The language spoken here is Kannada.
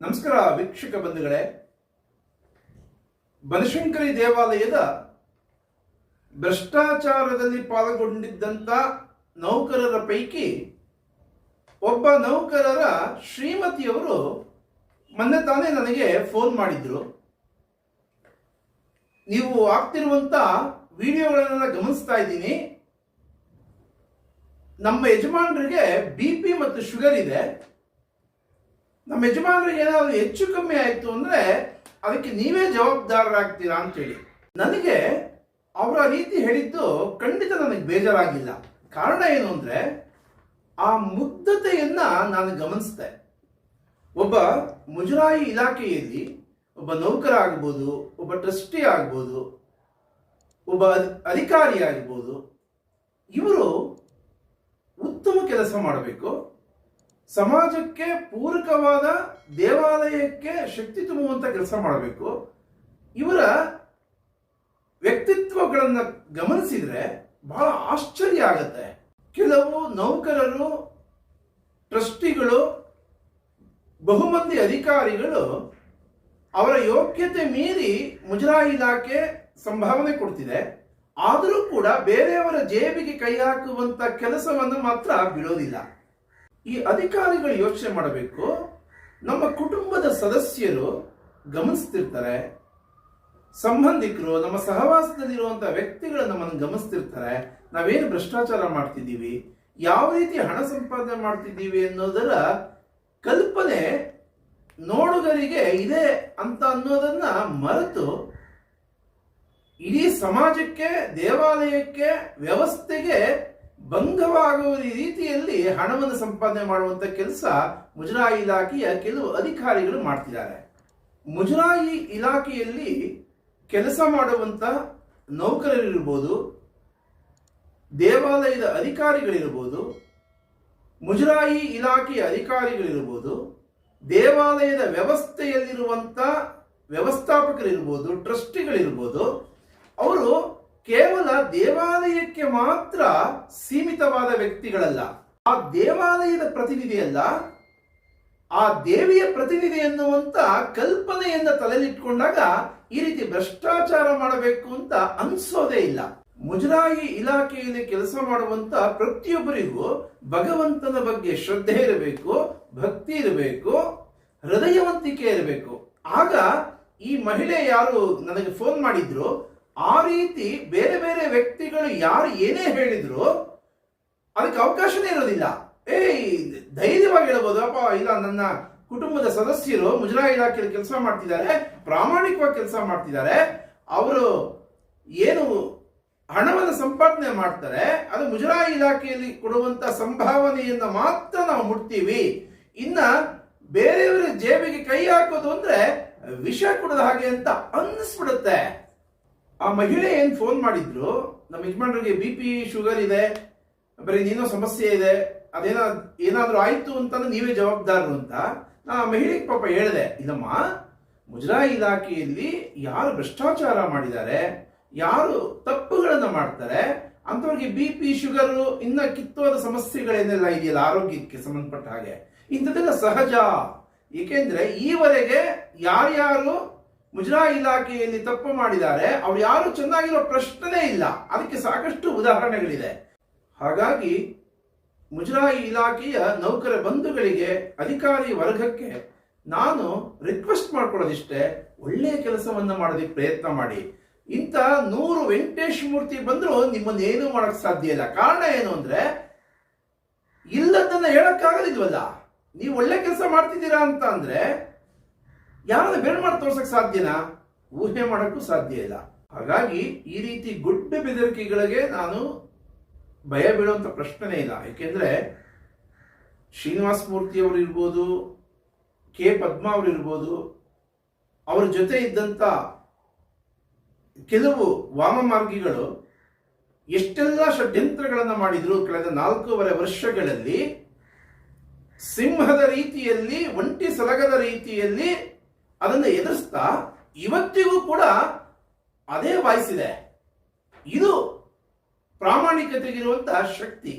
ನಮಸ್ಕಾರ ವೀಕ್ಷಕ ಬಂಧುಗಳೇ. ಬನಶಂಕರಿ ದೇವಾಲಯದ ಭ್ರಷ್ಟಾಚಾರದಲ್ಲಿ ಪಾಲ್ಗೊಂಡಿದ್ದಂತ ನೌಕರರ ಪೈಕಿ ಒಬ್ಬ ನೌಕರರ ಶ್ರೀಮತಿಯವರು ಮೊನ್ನೆ ತಾನೇ ನನಗೆ ಫೋನ್ ಮಾಡಿದ್ರು. ನೀವು ಆಗ್ತಿರುವಂತ ವಿಡಿಯೋಗಳನ್ನೆಲ್ಲ ಗಮನಿಸ್ತಾ ಇದ್ದೀನಿ. ನಮ್ಮ ಯಜಮಾನರಿಗೆ ಬಿ ಪಿ ಮತ್ತು ಶುಗರ್ ಇದೆ. ನಮ್ಮ ಯಜಮಾನರಿಗೆ ಏನಾದರೂ ಹೆಚ್ಚು ಕಮ್ಮಿ ಆಯಿತು ಅಂದರೆ ಅದಕ್ಕೆ ನೀವೇ ಜವಾಬ್ದಾರರಾಗ್ತೀರಾ ಅಂತೇಳಿ. ನನಗೆ ಅವರ ರೀತಿ ಹೇಳಿದ್ದು ಖಂಡಿತ ನನಗೆ ಬೇಜಾರಾಗಿಲ್ಲ. ಕಾರಣ ಏನು ಅಂದರೆ ಆ ಮುಗ್ಧತೆಯನ್ನು ನಾನು ಗಮನಿಸಿದೆ. ಒಬ್ಬ ಮುಜರಾಯಿ ಇಲಾಖೆಯಲ್ಲಿ ಒಬ್ಬ ನೌಕರ ಆಗ್ಬೋದು, ಒಬ್ಬ ಟ್ರಸ್ಟಿ ಆಗ್ಬೋದು, ಒಬ್ಬ ಅಧಿ- ಅಧಿಕಾರಿ ಆಗ್ಬೋದು, ಇವರು ಉತ್ತಮ ಕೆಲಸ ಮಾಡಬೇಕು. ಸಮಾಜಕ್ಕೆ ಪೂರಕವಾದ ದೇವಾಲಯಕ್ಕೆ ಶಕ್ತಿ ತುಂಬುವಂತ ಕೆಲಸ ಮಾಡಬೇಕು. ಇವರ ವ್ಯಕ್ತಿತ್ವಗಳನ್ನು ಗಮನಿಸಿದರೆ ಬಹಳ ಆಶ್ಚರ್ಯ ಆಗುತ್ತೆ. ಕೆಲವು ನೌಕರರು, ಟ್ರಸ್ಟಿಗಳು, ಬಹುಮಂದಿ ಅಧಿಕಾರಿಗಳು ಅವರ ಯೋಗ್ಯತೆ ಮೀರಿ ಮುಜರಾಯಿ ಇಲಾಖೆ ಸಂಭಾವನೆ ಕೊಡ್ತಿದೆ. ಆದರೂ ಕೂಡ ಬೇರೆಯವರ ಜೇಬಿಗೆ ಕೈ ಹಾಕುವಂತ ಕೆಲಸವನ್ನು ಮಾತ್ರ ಬಿಡೋದಿಲ್ಲ. ಈ ಅಧಿಕಾರಿಗಳು ಯೋಚನೆ ಮಾಡಬೇಕು, ನಮ್ಮ ಕುಟುಂಬದ ಸದಸ್ಯರು ಗಮನಿಸ್ತಿರ್ತಾರೆ, ಸಂಬಂಧಿಕರು, ನಮ್ಮ ಸಹವಾಸದಲ್ಲಿರುವಂತಹ ವ್ಯಕ್ತಿಗಳು ನಮ್ಮನ್ನು ಗಮನಿಸ್ತಿರ್ತಾರೆ, ನಾವೇನು ಭ್ರಷ್ಟಾಚಾರ ಮಾಡ್ತಿದ್ದೀವಿ, ಯಾವ ರೀತಿ ಹಣ ಸಂಪಾದನೆ ಮಾಡ್ತಿದ್ದೀವಿ ಅನ್ನೋದರ ಕಲ್ಪನೆ ನೋಡುಗರಿಗೆ ಇದೆ ಅಂತ ಅನ್ನೋದನ್ನ ಮರೆತು ಇಡೀ ಸಮಾಜಕ್ಕೆ, ದೇವಾಲಯಕ್ಕೆ, ವ್ಯವಸ್ಥೆಗೆ ಭಂಗವಾಗುವ ರೀತಿಯಲ್ಲಿ ಹಣವನ್ನು ಸಂಪಾದನೆ ಮಾಡುವಂತ ಕೆಲಸ ಮುಜರಾಯಿ ಇಲಾಖೆಯ ಕೆಲವು ಅಧಿಕಾರಿಗಳು ಮಾಡ್ತಿದ್ದಾರೆ. ಮುಜರಾಯಿ ಇಲಾಖೆಯಲ್ಲಿ ಕೆಲಸ ಮಾಡುವಂತ ನೌಕರರಿರ್ಬೋದು, ದೇವಾಲಯದ ಅಧಿಕಾರಿಗಳಿರ್ಬೋದು, ಮುಜರಾಯಿ ಇಲಾಖೆಯ ಅಧಿಕಾರಿಗಳಿರ್ಬೋದು, ದೇವಾಲಯದ ವ್ಯವಸ್ಥೆಯಲ್ಲಿರುವಂತ ವ್ಯವಸ್ಥಾಪಕರಿರ್ಬೋದು, ಟ್ರಸ್ಟಿಗಳಿರ್ಬೋದು ಕೇವಲ ದೇವಾಲಯಕ್ಕೆ ಮಾತ್ರ ಸೀಮಿತವಾದ ವ್ಯಕ್ತಿಗಳಲ್ಲ. ಆ ದೇವಾಲಯದ ಪ್ರತಿನಿಧಿಯಲ್ಲ. ಆ ದೇವಿಯ ಪ್ರತಿನಿಧಿ ಎನ್ನುವಂತ ಕಲ್ಪನೆಯನ್ನ ತಲೆಲಿಟ್ಕೊಂಡಾಗ ಈ ರೀತಿ ಭ್ರಷ್ಟಾಚಾರ ಮಾಡಬೇಕು ಅಂತ ಅನ್ಸೋದೇ ಇಲ್ಲ. ಮುಜರಾಯಿ ಇಲಾಖೆಯಲ್ಲಿ ಕೆಲಸ ಮಾಡುವಂತ ಪ್ರತಿಯೊಬ್ಬರಿಗೂ ಭಗವಂತನ ಬಗ್ಗೆ ಶ್ರದ್ಧೆ ಇರಬೇಕು, ಭಕ್ತಿ ಇರಬೇಕು, ಹೃದಯವಂತಿಕೆ ಇರಬೇಕು. ಆಗ ಈ ಮಹಿಳೆ ಯಾರು ನನಗೆ ಫೋನ್ ಮಾಡಿದ್ರು ಆ ರೀತಿ ಬೇರೆ ಬೇರೆ ವ್ಯಕ್ತಿಗಳು ಯಾರು ಏನೇ ಹೇಳಿದ್ರು ಅದಕ್ಕೆ ಅವಕಾಶನೇ ಇರೋದಿಲ್ಲ. ಏಯ್, ಧೈರ್ಯವಾಗಿ ಹೇಳ್ಬೋದು, ಅಪ್ಪ, ಇಲ್ಲ, ನನ್ನ ಕುಟುಂಬದ ಸದಸ್ಯರು ಮುಜರಾಯಿ ಇಲಾಖೆಯಲ್ಲಿ ಕೆಲಸ ಮಾಡ್ತಿದ್ದಾರೆ, ಪ್ರಾಮಾಣಿಕವಾಗಿ ಕೆಲಸ ಮಾಡ್ತಿದ್ದಾರೆ, ಅವರು ಏನು ಹಣವನ್ನು ಸಂಪಾದನೆ ಮಾಡ್ತಾರೆ, ಅದು ಮುಜರಾಯಿ ಇಲಾಖೆಯಲ್ಲಿ ಕೊಡುವಂತ ಸಂಭಾವನೆಯನ್ನ ಮಾತ್ರ ನಾವು ಮುಟ್ತೀವಿ. ಇನ್ನ ಬೇರೆಯವರ ಜೇಬಿಗೆ ಕೈ ಹಾಕೋದು ಅಂದ್ರೆ ವಿಷ ಕುಡದ ಹಾಗೆ ಅಂತ ಅನ್ನಿಸ್ಬಿಡುತ್ತೆ. ಆ ಮಹಿಳೆ ಏನ್ ಫೋನ್ ಮಾಡಿದ್ರು, ನಮ್ಮ ಯಜಮಾನರಿಗೆ ಬಿ ಪಿ ಶುಗರ್ ಇದೆ, ಬರೀ ನೀನೋ ಸಮಸ್ಯೆ ಇದೆ, ಅದೇನ, ಏನಾದ್ರೂ ಆಯ್ತು ಅಂತಂದ್ರೆ ನೀವೇ ಜವಾಬ್ದಾರರು ಅಂತ ನಾ ಆ ಮಹಿಳೆಗೆ ಪಾಪ ಹೇಳಿದೆ, ಇಲ್ಲಮ್ಮ, ಮುಜರಾಯಿ ಇಲಾಖೆಯಲ್ಲಿ ಯಾರು ಭ್ರಷ್ಟಾಚಾರ ಮಾಡಿದ್ದಾರೆ, ಯಾರು ತಪ್ಪುಗಳನ್ನು ಮಾಡ್ತಾರೆ, ಅಂಥವ್ರಿಗೆ ಬಿ ಪಿ ಶುಗರು ಇನ್ನ ಕಿತ್ತೋದ ಸಮಸ್ಯೆಗಳೇನೆಲ್ಲ ಇದೆಯಲ್ಲ ಆರೋಗ್ಯಕ್ಕೆ ಸಂಬಂಧಪಟ್ಟ ಹಾಗೆ, ಇಂಥದ್ದೆಲ್ಲ ಸಹಜ. ಏಕೆಂದ್ರೆ ಈವರೆಗೆ ಯಾರ್ಯಾರು ಮುಜರಾಯಿ ಇಲಾಖೆಯಲ್ಲಿ ತಪ್ಪು ಮಾಡಿದ್ದಾರೆ. ಅವ್ರು ಯಾರು ಚೆನ್ನಾಗಿರೋ ಪ್ರಶ್ನೆ ಇಲ್ಲ. ಅದಕ್ಕೆ ಸಾಕಷ್ಟು ಉದಾಹರಣೆಗಳಿದೆ. ಹಾಗಾಗಿ ಮುಜರಾಯಿ ಇಲಾಖೆಯ ನೌಕರ ಬಂಧುಗಳಿಗೆ ಅಧಿಕಾರಿ ವರ್ಗಕ್ಕೆ ನಾನು ರಿಕ್ವೆಸ್ಟ್ ಮಾಡ್ಕೊಳ್ಳೋದಿಷ್ಟೇ. ಒಳ್ಳೆಯ ಕೆಲಸವನ್ನು ಮಾಡೋದಕ್ಕೆ ಪ್ರಯತ್ನ ಮಾಡಿ. ಇಂಥ ನೂರು ವೆಂಕಟೇಶ್ ಮೂರ್ತಿ ಬಂದ್ರು ನಿಮ್ಮನ್ನ ಏನು ಮಾಡಕ್ ಸಾಧ್ಯ ಇಲ್ಲ. ಕಾರಣ ಏನು ಅಂದ್ರೆ ಇಲ್ಲದನ್ನ ಹೇಳಕ್ಕಾಗಲಿಲ್ವಲ್ಲ ನೀವು ಒಳ್ಳೆ ಕೆಲಸ ಮಾಡ್ತಿದ್ದೀರಾ ಅಂತ ಅಂದ್ರೆ ಯಾರನ್ನ ಬೇರೆ ಮಾಡಿ ತೋರ್ಸಕ್ ಸಾಧ್ಯನಾ? ಊಹೆ ಮಾಡಕ್ಕೂ ಸಾಧ್ಯ ಇಲ್ಲ. ಹಾಗಾಗಿ ಈ ರೀತಿ ಗುಡ್ಡ ಬೆದರಿಕೆಗಳಿಗೆ ನಾನು ಭಯ ಬೀಳುವಂತ ಪ್ರಶ್ನೆ ಇಲ್ಲ. ಯಾಕೆಂದ್ರೆ ಶ್ರೀನಿವಾಸ ಮೂರ್ತಿ ಅವರು ಇರ್ಬೋದು, ಕೆ ಪದ್ಮ ಅವರು ಇರ್ಬೋದು, ಅವರ ಜೊತೆ ಇದ್ದಂತ ಕೆಲವು ವಾಮಮಾರ್ಗಿಗಳು ಎಷ್ಟೆಲ್ಲ ಷಡ್ಯಂತ್ರಗಳನ್ನು ಮಾಡಿದ್ರು ಕಳೆದ ನಾಲ್ಕೂವರೆ ವರ್ಷಗಳಲ್ಲಿ, ಸಿಂಹದ ರೀತಿಯಲ್ಲಿ, ಒಂಟಿ ಸಲಗದ ರೀತಿಯಲ್ಲಿ ಅದನ್ನು ಎದುರಿಸ್ತಾ ಇವತ್ತಿಗೂ ಕೂಡ ಅದೇ ವಾಯಿಸಿದೆ ಇದು ಪ್ರಾಮಾಣಿಕತೆಗಿರುವಂತಹ ಶಕ್ತಿ.